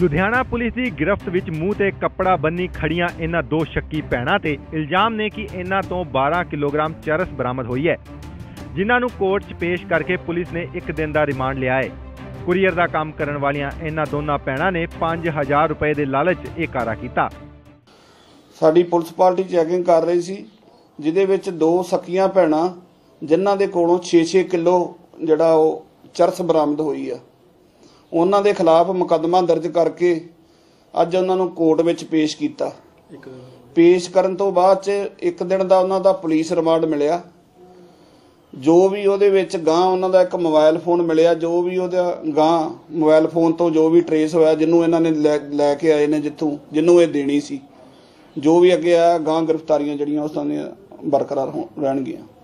Ludhiana police ਦੀ ਗ੍ਰਿਫਤ ਵਿੱਚ ਮੂੰਹ ਤੇ ਕੱਪੜਾ ਬੰਨੀ ਖੜੀਆਂ ਇਹਨਾਂ ਦੋ ਸ਼ੱਕੀ ਭੈਣਾਂ ਤੇ ਇਲਜ਼ਾਮ ਨੇ ਕਿ ਇਹਨਾਂ ਤੋਂ 12 ਕਿਲੋਗ੍ਰਾਮ ਚਰਸ ਬਰਾਮਦ ਹੋਈ ਹੈ। ਜਿਨ੍ਹਾਂ ਨੂੰ ਕੋਰਟ 'ਚ ਪੇਸ਼ ਕਰਕੇ ਪੁਲਿਸ ਨੇ ਇੱਕ ਦਿਨ ਦਾ ਰਿਮਾਂਡ ਲਿਆ ਹੈ। ਕੁਰੀਅਰ ਦਾ ਕੰਮ ਕਰਨ ਵਾਲੀਆਂ ਇਹਨਾਂ ਦੋਨਾਂ ਭੈਣਾਂ ਨੇ 5000 ਰੁਪਏ ਦੇ ਲਾਲਚ ਇਹ ਕਾਰਾ ਕੀਤਾ। ਸਾਡੀ ਪੁਲਿਸ ਪਾਰਟੀ ਚੈਕਿੰਗ ਕਰ ਰਹੀ ਸੀ, ਜਿਹਦੇ ਵਿੱਚ ਦੋ ਸਕੀਆਂ ਭੈਣਾਂ, ਜਿਨ੍ਹਾਂ ਦੇ ਕੋਲੋਂ 6-6 ਕਿਲੋ ਜਿਹੜਾ ਉਹ ਚਰਸ ਬਰਾਮਦ ਹੋਈ ਆ। ਉਹਨਾਂ ਦੇ ਖਿਲਾਫ ਮੁਕੱਦਮਾ ਦਰਜ ਕਰਕੇ ਅੱਜ ਉਹਨਾਂ ਨੂੰ ਕੋਰਟ ਵਿੱਚ ਪੇਸ਼ ਕੀਤਾ। ਪੇਸ਼ ਕਰਨ ਤੋਂ ਬਾਅਦ ਚ ਇੱਕ ਦਿਨ ਦਾ ਉਹਨਾਂ ਦਾ ਪੁਲਿਸ ਰਿਮਾਂਡ ਮਿਲਿਆ। ਜੋ ਵੀ ਉਹਦੇ ਵਿੱਚ ਗਾਂ ਉਹਨਾਂ ਦਾ ਇੱਕ ਮੋਬਾਈਲ ਫੋਨ ਮਿਲਿਆ ਜੋ ਵੀ ਉਹਦਾ ਗਾਂ ਮੋਬਾਈਲ ਫੋਨ ਤੋਂ ਜੋ ਵੀ ਟਰੇਸ ਹੋਇਆ ਜਿਹਨੂੰ ਇਹਨਾਂ ਨੇ ਲੈ- ਕੇ ਆਏ ਨੇ ਜਿੱਥੋਂ ਜਿਹਨੂੰ ਇਹ ਦੇਣੀ ਸੀ। ਜੋ ਵੀ ਅੱਗੇ ਆ ਗਾਂ ਗ੍ਰਿਫਤਾਰੀਆਂ ਜਿਹੜੀਆਂ ਉਸ ਦੀਆਂ ਬਰਕਰਾਰ ਰਹਿਣਗੀਆਂ।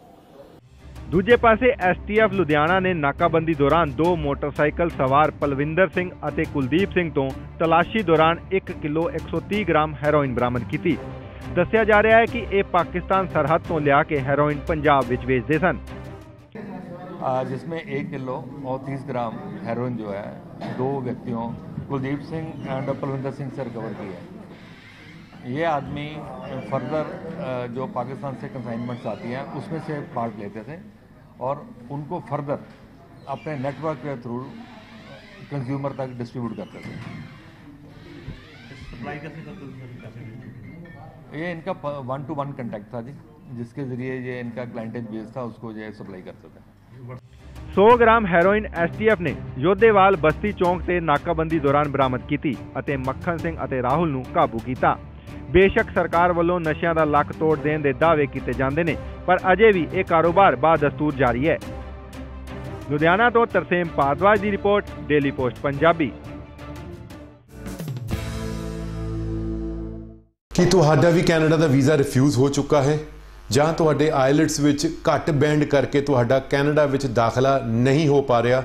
ਦੂਜੇ ਪਾਸੇ ਐਸਟੀਐਫ ਲੁਧਿਆਣਾ ਨੇ ਨਾਕਾਬੰਦੀ ਦੌਰਾਨ ਦੋ ਮੋਟਰਸਾਈਕਲ ਸਵਾਰ ਪਲਵਿੰਦਰ ਸਿੰਘ ਅਤੇ ਕੁਲਦੀਪ ਸਿੰਘ ਤੋਂ ਤਲਾਸ਼ੀ ਦੌਰਾਨ 1 ਕਿਲੋ 130 ਗ੍ਰਾਮ ਹੈਰੋਇਨ ਬਰਾਮਦ ਕੀਤੀ ਦੱਸਿਆ ਜਾ ਰਿਹਾ ਹੈ ਕਿ ਇਹ ਪਾਕਿਸਤਾਨ ਸਰਹੱਦ ਤੋਂ ਲਿਆ ਕੇ ਹੈਰੋਇਨ ਪੰਜਾਬ ਵਿੱਚ ਵੇਚਦੇ ਸਨ आ, जिसमें एक किलो और तीस ग्राम हेरोइन जो है दो व्यक्तियों कुलदीप सिंह एंड पलविंदर सिंह से रिकवर की है ये आदमी फर्दर जो पाकिस्तान से कंसाइनमेंट्स आती हैं उसमें से पार्ट लेते थे और उनको फर्दर अपने नेटवर्क के थ्रू कंज्यूमर तक डिस्ट्रीब्यूट करते थे ये इनका वन टू वन कंटेक्ट था जी जिसके ज़रिए ये इनका क्लाइंटेज बेस था उसको ये सप्लाई करते थे 100 ਗ੍ਰਾਮ ਹੈਰੋਇਨ ਐਸਟੀਐਫ ਨੇ ਯੋਧੇਵਾਲ ਬਸਤੀ ਚੌਂਕ ਤੇ ਨਾਕਾਬੰਦੀ ਦੌਰਾਨ ਬਰਾਮਦ ਕੀਤੀ ਅਤੇ ਮੱਖਣ ਸਿੰਘ ਅਤੇ ਰਾਹੁਲ ਨੂੰ ਕਾਬੂ ਕੀਤਾ ਬੇਸ਼ੱਕ ਸਰਕਾਰ ਵੱਲੋਂ ਨਸ਼ਿਆਂ ਦਾ ਲੱਕ ਤੋੜ ਦੇਣ ਦੇ ਦਾਅਵੇ ਕੀਤੇ ਜਾਂਦੇ ਨੇ, ਪਰ ਅਜੇ ਵੀ ਇਹ ਕਾਰੋਬਾਰ ਬਾਦਸਤੂਰ ਜਾਰੀ ਹੈ। ਲੁਧਿਆਣਾ ਤੋਂ ਤਰਸੇਮ ਭਾਰਦਵਾਜ ਦੀ ਰਿਪੋਰਟ, ਡੇਲੀ ਪੋਸਟ ਪੰਜਾਬੀ। ਕੀ ਤੁਹਾਡਾ ਵੀ ਕੈਨੇਡਾ ਦਾ ਵੀਜ਼ਾ ਰਿਫਿਊਜ਼ ਹੋ ਚੁੱਕਾ ਹੈ? ਜਾਂ ਤੁਹਾਡੇ ਆਇਲਟਸ ਵਿੱਚ ਘੱਟ ਬੈਂਡ ਕਰਕੇ ਤੁਹਾਡਾ ਕੈਨੇਡਾ ਵਿੱਚ ਦਾਖਲਾ ਨਹੀਂ ਹੋ ਪਾ ਰਿਹਾ?